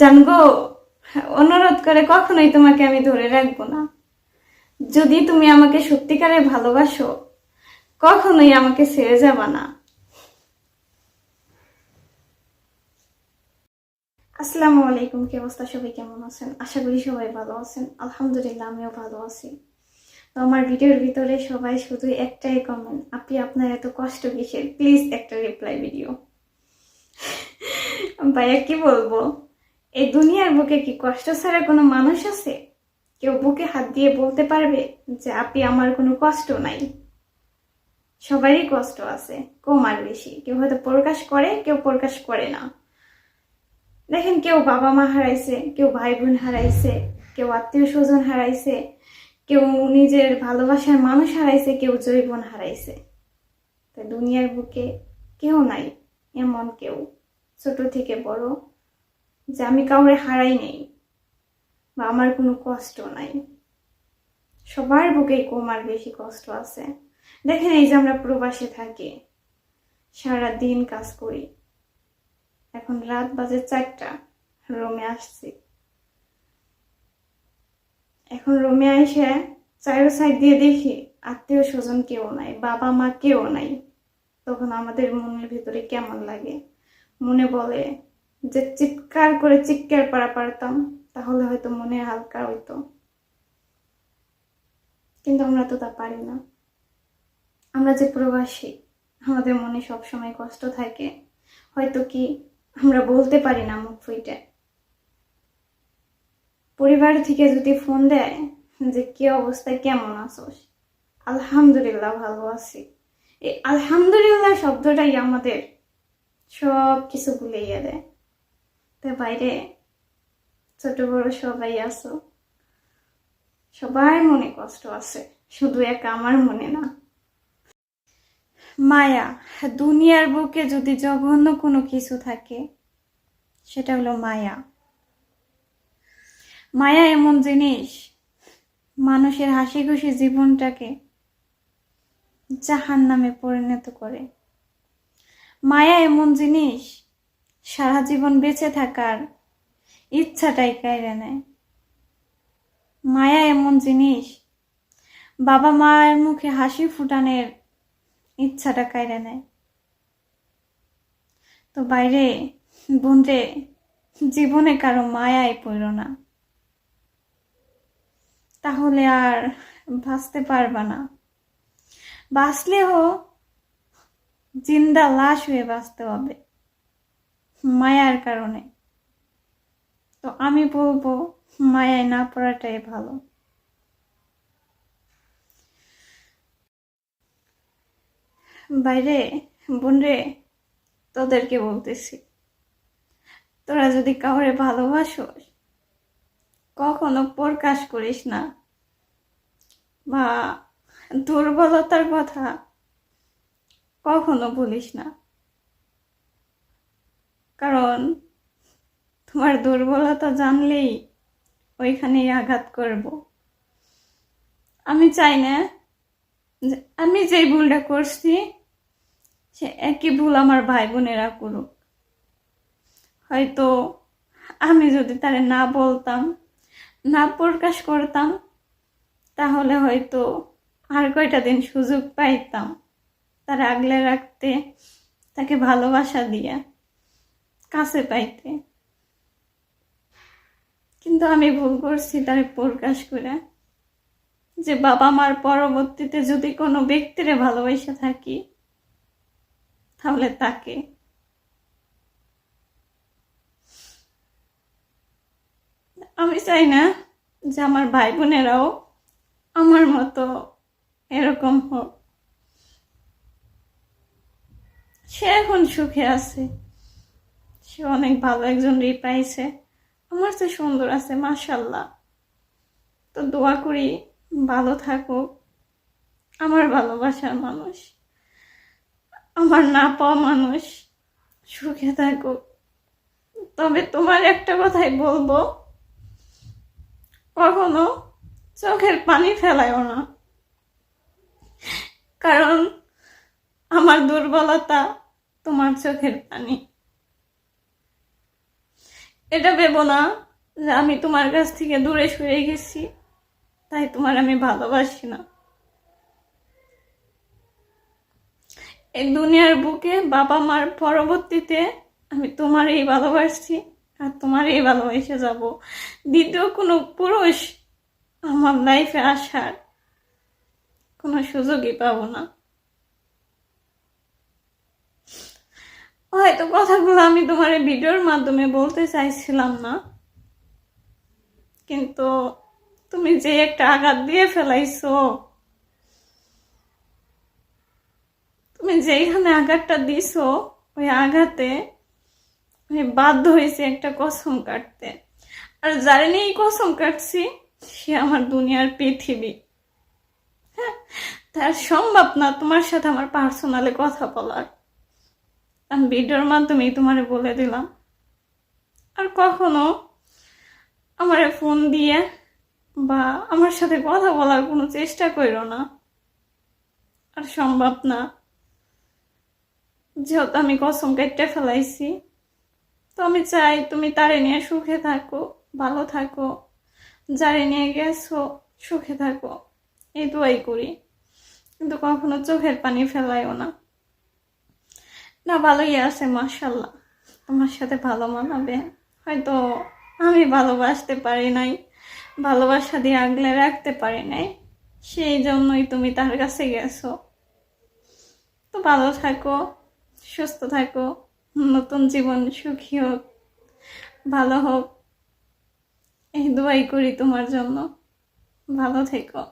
জানগো, অনুরোধ করে কখনোই তোমাকে আমি ধরে রাখব না। যদি তুমি আমাকে সত্যিকারে ভালোবাসো, কখনোই আমাকে ছেড়ে যাবা না। আসসালামু আলাইকুম, কি অবস্থা? সবাই কেমন আছেন? আশা করি সবাই ভালো আছেন। আলহামদুলিল্লাহ, আমিও ভালো আছি। তো আমার ভিডিওর ভিতরে সবাই শুধু একটাই কমেন্ট আপনি আপনার এত কষ্ট কিসের? প্লিজ একটা রিপ্লাই ভিডিও ভাইয়া, কি বলব? এই দুনিয়ার বুকে কি কষ্ট ছাড়া কোনো মানুষ আছে? কেউ বুকে হাত দিয়ে বলতে পারবে যে, আপনি আমার কোনো কষ্ট নাই। সবারই কষ্ট আছে, কম আর বেশি। কেউ হয়তো প্রকাশ করে, কেউ প্রকাশ করে না। দেখেন, কেউ বাবা মা হারাইছে, কেউ ভাই বোন হারাইছে, কেউ আত্মীয় স্বজন হারাইছে, কেউ নিজের ভালোবাসার মানুষ হারাইছে, কেউ জৈবন হারাইছে। তো দুনিয়ার বুকে কেউ নাই, এমন কেউ, ছোট থেকে বড় যে আমি কাউরে হারাই নেই বা আমার কোনো কষ্ট নাই। সবার বুকেই কম আর বেশি কষ্ট আছে। দেখেন এই যে আমরা প্রবাসে থাকি সারা দিন কাজ করি। এখন রাত বাজে চারটা, রুমে আসছি। এখন রুমে এসে চারো সাইড দিয়ে দেখি আত্মীয় স্বজন কেউ নাই, বাবা মা কেউ নাই। তখন আমাদের মনের ভিতরে কেমন লাগে? মনে বলে যে চিৎকার করে চিৎকার পারা পারতাম, তাহলে হয়তো মনে হালকা হইতো। কিন্তু আমরা তো তা পারি না। আমরা যে প্রবাসী, আমাদের মনে সব সময় কষ্ট থাকে। হয়তো কি আমরা বলতে পারি না মুখ ফুইটে। পরিবার থেকে যদি ফোন দেয় যে, কি অবস্থায় কেমন আছোস? আলহামদুলিল্লাহ ভালো আছি। এই আলহামদুলিল্লাহ শব্দটাই আমাদের সব কিছু ভুলিয়ে দেয়। বাইরে ছোট, বড় সবাই আছো। সবার মনে কষ্ট আছে, শুধু এক আমার মনে না। মায়া, দুনিয়ার বুকে যদি জঘন্য কোনো কিছু থাকে, সেটা হলো মায়া। মায়া এমন জিনিস, মানুষের হাসি খুশি জীবনটাকে জাহান নামে পরিণত করে। মায়া এমন জিনিস সারা জীবন বেঁচে থাকার ইচ্ছাটাই কায়রে নেয়। মায়া এমন জিনিস, বাবা মায়ের মুখে হাসি ফুটানের ইচ্ছাটা কায়রে নেয়। তো বাইরে বোনরে জীবনে কারও মায়াই পড়ল না। তাহলে আর বাঁচতে পারবা না। বাঁচলেও জিন্দা লাশ হয়ে বাঁচতে হবে। মায়ার কারণে। তো আমি বলব, মায়ায় না পড়াটাই ভালো। বাইরে বোন রে তোদেরকে বলতেছি, তোরা যদি কাউরে ভালোবাসোস, কখনো প্রকাশ করিস না। বা দুর্বলতার কথা কখনো বলিস না। কারণ তোমার দুর্বলতা জানলেই ওইখানেই আঘাত করব। আমি চাই না আমি যেই ভুলটা করছি, সে একই ভুল আমার ভাই বোনেরা করুক। হয়তো আমি যদি তারে না বলতাম, না প্রকাশ করতাম, তাহলে হয়তো আর কয়টা দিন সুযোগ পাইতাম, তার আগলে রাখতে, তাকে ভালোবাসা দিয়ে। কাছে পাইতে কিন্তু আমি ভুল করছি তারে প্রকাশ করে, যে বাবা মার পরবর্তীতে যদি কোনো ব্যক্তিরে ভালোবাসা থাকি, তাহলে তাকে। আমি চাই না যে আমার ভাই বোনেরাও আমার মতো এরকম হোক। সে এখন সুখে আছে। সে অনেক ভালো একজন রি পাইছে। আমার তো সুন্দর আছে মাশাল্লাহ তো দোয়া করি ভালো থাকুক, আমার ভালোবাসার মানুষ, আমার না পাওয়া মানুষ সুখে থাকুক। তবে তোমার একটা কথাই বলব, কখনো চোখের পানি ফেলায়ও না। কারণ আমার দুর্বলতা তোমার চোখের পানি। এটা ভেবো না যে আমি তোমার কাছ থেকে দূরে সরে গেছি। তাই তোমার আমি ভালোবাসি না। এই দুনিয়ার বুকে বাবা মার পরবর্তীতে আমি তোমারই ভালোবাসছি আর তোমারই ভালোবেসে যাব। দ্বিতীয় কোনো পুরুষ আমার লাইফে আসার কোনো সুযোগই পাবো না। হয়তো কথাগুলো আমি তোমার ভিডিওর মাধ্যমে বলতে চাইছিলাম না। কিন্তু তুমি যে একটা আঘাত দিয়ে ফেলাইছো, তুমি যেইখানে আঘাতটা দিছো, ওই আঘাতে বাধ্য হয়েছি একটা কসম কাটতে। আর যারে নিয়ে কসম কাটছি, সে আমার দুনিয়ার পৃথিবী। হ্যাঁ তার সম্ভব না তোমার সাথে আমার পার্সোনালে কথা বলার। আমি ভিডিওর মাধ্যমেই তোমারে বলে দিলাম। আর কখনো আমারে ফোন দিয়ে বা আমার সাথে কথা বলার কোনো চেষ্টা করো না। আর সম্ভব না। যেহেতু আমি কসম কেটে ফেলাইছি, তো আমি চাই তুমি তারে নিয়ে সুখে থাকো, ভালো থাকো। যারে নিয়ে গেছো, সুখে থাকো। এই দোয়াই করি। কিন্তু কখনো চোখের পানি ফেলাইও না। না, ভালোই আছে মাসাল্লাহ তোমার সাথে ভালো মানাবে। হয়তো আমি ভালোবাসতে পারি নাই, ভালোবাসা দিয়ে আগলে রাখতে পারি নাই, সেই জন্যই তুমি তার কাছে গেছো। তো ভালো থাকো, সুস্থ থাকো, নতুন জীবন সুখী হোক, ভালো হোক। এই দোয়াই করি তোমার জন্য। ভালো থেকো।